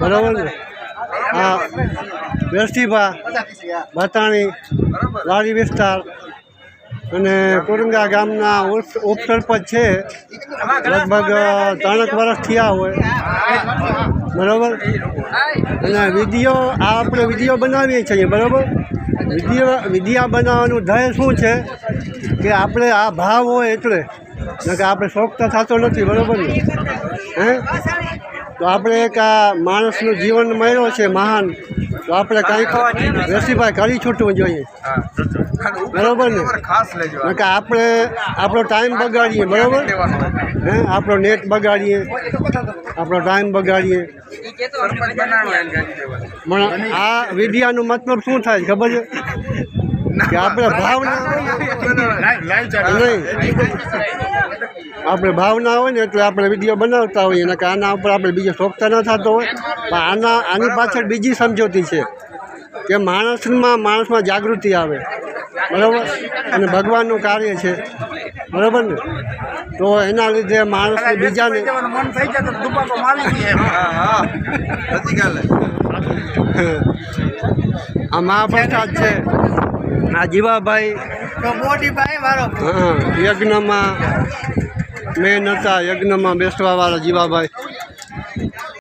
બરાબર ને આ વેસ્ટીભા બતાણી વાડી વિસ્તાર અને કોરંગા ગામના ઉપ- ઉપસરપંચ છે. લગભગ ત્રણેક વર્ષ થયા હોય. બરાબર? અને વીડિયો, આ આપણે વીડિયો બનાવીએ છીએ બરાબર? વીડિયો, વિડીયા બનાવવાનું ધ્યેય શું છે? કે આપણે આ ભાવ હોય એટલે. કે આપણે શોખ તો થતો નથી, બરાબર ને? હે? તો આપણે એક આ માણસનું જીવન મળ્યો છે મહાન તો આપણે કંઈક રસીભાઈ કરી છૂટવું જોઈએ. બરાબર ને? કે આપણે આપણો ટાઈમ બગાડીએ બરાબર? હે આપણો નેટ બગાડીએ આપણો ટાઈમ બગાડીએ. પણ આ વિડિયાનો મતલબ શું થાય ખબર છે? કે આપણે ભાવના આપણે ભાવના હોય ને એટલે આપણે વીડિયો બનાવતા હોઈએ. ને કે આના ઉપર આપણે બીજો શોખતા ન થતો હોય. પણ આના આની પાછળ બીજી સમજૂતી છે કે માણસમાં માણસમાં જાગૃતિ આવે. બરાબર? અને ભગવાનનું કાર્ય છે. બરાબર ને? તો એના લીધે માણસ બીજાને મન થઈ જાય તો દુપાકો મારી દઈએ. હા હા. નથી ગાલે આ મહાપ્રસાદ છે. આ જીવાભાઈ. તો મોટી મારો. હા યજ્ઞમાં મેન હતા યજ્ઞમાં બેસવાવાળા જીવાભાઈ.